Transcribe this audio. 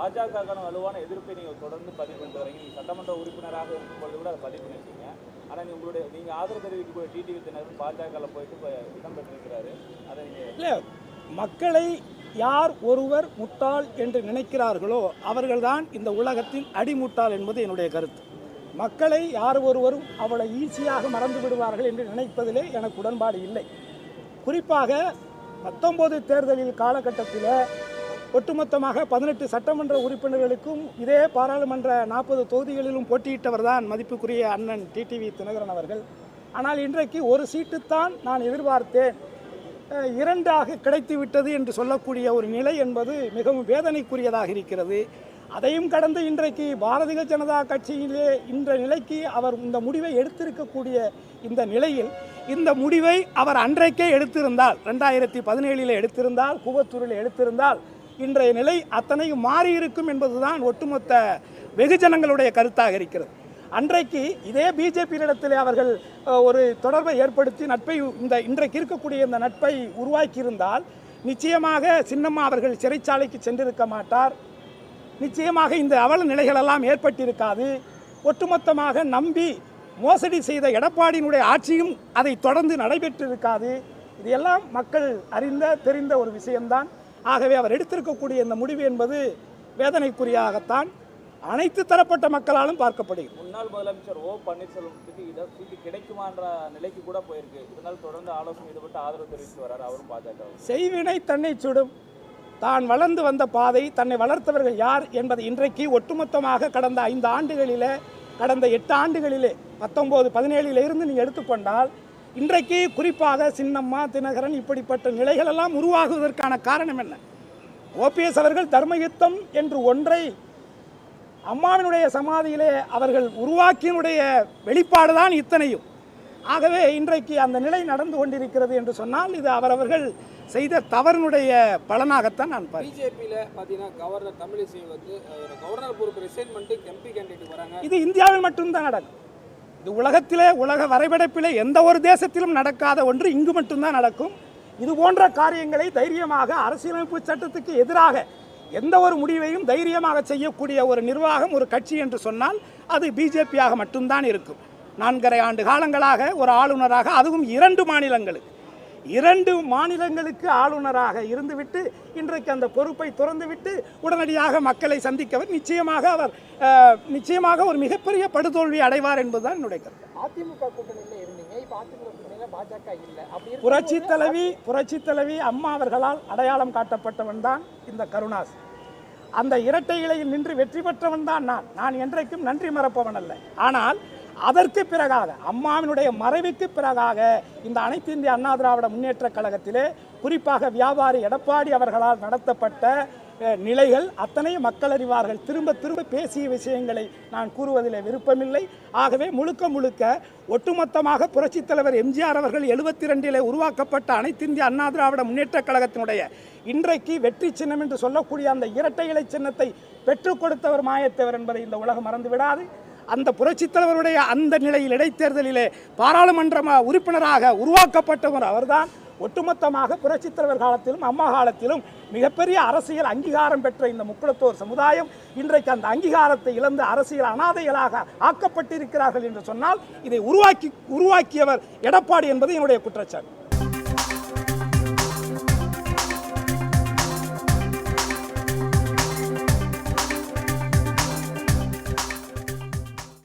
பாஜகக்கான வலுவான எதிர்ப்பை நீங்கள் தொடர்ந்து பதிவு பண்ணிட்டு வரீங்க. நீங்கள் சட்டமன்ற உறுப்பினராக இருக்கும்பொழுது கூட அதை பதிவு பண்ணிருக்கீங்க. ஆனால் நீங்க உங்களுடைய நீங்கள் ஆதரவு தெரிவிக்க போய் டிடிவி தினகரன் பாஜகவில் போயிட்டு போய் இடம் பெற்றிருக்கிறாரு. அதை நீங்கள் இல்லை மக்களை யார் ஒருவர் முட்டாள் என்று நினைக்கிறார்களோ அவர்கள்தான் இந்த உலகத்தின் அடிமுட்டாள் என்பது என்னுடைய கருத்து. மக்களை யார் ஒருவரும் அவளை ஈஸியாக மறந்து விடுவார்கள் என்று நினைப்பதிலே எனக்கு உடன்பாடு இல்லை. குறிப்பாக பத்தொன்பது தேர்தலில் காலகட்டத்தில் ஒட்டுமொத்தமாக பதினெட்டு சட்டமன்ற உறுப்பினர்களுக்கும் இதே பாராளுமன்ற நாற்பது தொகுதிகளிலும் போட்டியிட்டவர் தான் மதிப்புக்குரிய அண்ணன் டிடிவி தினகரன் அவர்கள். ஆனால் இன்றைக்கு ஒரு சீட்டுத்தான் நான் எதிர்பார்த்தேன். இரண்டாக கிடைத்துவிட்டது என்று சொல்லக்கூடிய ஒரு நிலை என்பது மிகவும் வேதனைக்குரியதாக இருக்கிறது. அதையும் கடந்து இன்றைக்கு பாரதிய ஜனதா கட்சியிலே இந்த நிலைக்கு அவர் இந்த முடிவை எடுத்திருக்கக்கூடிய இந்த நிலையில் இந்த முடிவை அவர் அன்றைக்கே எடுத்திருந்தால் ரெண்டாயிரத்தி பதினேழில் எடுத்திருந்தால் கூவத்தூரில் எடுத்திருந்தால் இன்றைய நிலை அத்தனையும் மாறியிருக்கும் என்பதுதான் ஒட்டுமொத்த வெகுஜனங்களுடைய கருத்தாக இருக்கிறது. அன்றைக்கு இதே பிஜேபியிடத்தில் அவர்கள் ஒரு தொடர்பை ஏற்படுத்தி நட்பை இந்த இன்றைக்கு இருக்கக்கூடிய இந்த நட்பை உருவாக்கியிருந்தால் நிச்சயமாக சின்னம்மா அவர்கள் சிறைச்சாலைக்கு சென்றிருக்க மாட்டார். நிச்சயமாக இந்த அவல நிலைகளெல்லாம் ஏற்பட்டிருக்காது. ஒட்டுமொத்தமாக நம்பி மோசடி செய்த எடப்பாடியினுடைய ஆட்சியும் அதை தொடர்ந்து நடைபெற்றிருக்காது. எல்லாம் மக்கள் அறிந்த தெரிந்த ஒரு விஷயம்தான். ஆகவே அவர் எடுத்திருக்கக்கூடிய இந்த முடிவு என்பது வேதனைக்குரியாகத்தான் அனைத்து தரப்பட்ட மக்களாலும் பார்க்கப்படுகிறது. முன்னாள் முதலமைச்சர் ஓ பன்னீர்செல்வத்துக்கு இதை சீட்டு கிடைக்குமான்ற நிலைக்கு கூட போயிருக்கு. இருந்தாலும் தொடர்ந்து ஆலோசனை ஈடுபட்டு ஆதரவு தெரிவித்து வராரு அவரும் பாஜக செய்வினை தன்னை சுடும். தான் வளர்ந்து வந்த பாதை தன்னை வளர்த்தவர்கள் யார் என்பதை இன்றைக்கு ஒட்டுமொத்தமாக கடந்த ஐந்து ஆண்டுகளிலே கடந்த எட்டு ஆண்டுகளிலே பத்தொம்போது பதினேழில் இருந்து நீங்கள் எடுத்துக்கொண்டால் இன்றைக்கு குறிப்பாக சின்னம்மா தினகரன் இப்படிப்பட்ட நிலைகளெல்லாம் உருவாகுவதற்கான காரணம் என்ன? ஓபிஎஸ் அவர்கள் தர்மயுத்தம் என்று ஒன்றை அம்மாவினுடைய சமாதியிலே அவர்கள் உருவாக்கியனுடைய வெளிப்பாடு தான் இத்தனையும். ஆகவே இன்றைக்கு அந்த நிலை நடந்து கொண்டிருக்கிறது என்று சொன்னால் இது அவரவர்கள் செய்த தவறினுடைய பலனாகத்தான் நான் பார்க்கிறேன். பிஜேபியில் பார்த்தீங்கன்னா கவர்னர் தமிழிசை வந்து கவர்னர் பொறுப்பு ரிசைன் பண்ணிட்டு எம்பி கேண்டிடேட் வராங்க. இது இந்தியாவில் மட்டும்தான் நடக்கும். இது உலகத்திலே உலக வரைபடப்பிலே எந்த ஒரு தேசத்திலும் நடக்காத ஒன்று இங்கு மட்டும்தான் நடக்கும். இது போன்ற காரியங்களை தைரியமாக அரசியலமைப்பு சட்டத்துக்கு எதிராக எந்த ஒரு முடிவையும் தைரியமாக செய்யக்கூடிய ஒரு நிர்வாகம் ஒரு கட்சி என்று சொன்னால் அது பிஜேபியாக மட்டும்தான் இருக்கும். நான்கரை ஆண்டு காலங்களாக ஒரு ஆளுநராக அதுவும் இரண்டு மாநிலங்களுக்கு. இரண்டு மாநிலங்களுக்கு ஆளுநராக இருந்துவிட்டு இன்றைக்கு அந்த பொறுப்பை துறந்துவிட்டு உடனடியாக மக்களை சந்திக்கவர். நிச்சயமாக அவர் நிச்சயமாக ஒரு மிகப்பெரிய படுதோல்வி அடைவார் என்பதுதான் என்னுடைய கருத்து. அதிமுக கூட்டணியில இருந்தீங்க. இப்ப அதிமுக கூட்டணியில பாஜக இல்ல. புரட்சி தலைவி புரட்சி தலைவி அம்மா அவர்களால் அடையாளம் காட்டப்பட்டவன் தான் இந்த கருணாஸ். அந்த இரட்டை இலையில் நின்று வெற்றி பெற்றவன் தான் நான். நான் என்றைக்கும் நன்றி மறப்பவன் அல்ல. ஆனால் அதற்கு பிறகாக அம்மாவினுடைய மறைவுக்கு பிறகாக இந்த அனைத்து இந்திய அண்ணா திராவிட முன்னேற்ற கழகத்திலே குறிப்பாக வியாபாரி எடப்பாடி அவர்களால் நடத்தப்பட்ட நிலைகள் அத்தனை மக்கள் அறிவார்கள் திரும்ப திரும்ப பேசிய விஷயங்களை நான் கூறுவதில் விருப்பமில்லை. ஆகவே முழுக்க முழுக்க ஒட்டுமொத்தமாக புரட்சித் தலைவர் எம்ஜிஆர் அவர்கள் எழுபத்தி ரெண்டில் உருவாக்கப்பட்ட அனைத்து இந்திய அண்ணா திராவிட முன்னேற்ற கழகத்தினுடைய இன்றைக்கு வெற்றி சின்னம் என்று சொல்லக்கூடிய அந்த இரட்டை இலை சின்னத்தை பெற்றுக் கொடுத்தவர் மாயத்தவர் என்பதை இந்த உலகம் மறந்துவிடாது. அந்த புரட்சித் தலைவருடைய அந்த நிலையில் இடைத்தேர்தலிலே பாராளுமன்ற உறுப்பினராக உருவாக்கப்பட்டவர் அவர்தான். ஒட்டுமொத்தமாக புரட்சித் தலைவர் காலத்திலும் அம்மா காலத்திலும் மிகப்பெரிய அரசியல் அங்கீகாரம் பெற்ற இந்த முக்குளத்தோர் சமுதாயம் இன்றைக்கு அந்த அங்கீகாரத்தை இழந்து அரசியல் அனாதைகளாக ஆக்கப்பட்டிருக்கிறார்கள் என்று சொன்னால் இதை உருவாக்கி உருவாக்கியவர் எடப்பாடி என்பது என்னுடைய குற்றச்சாட்டு.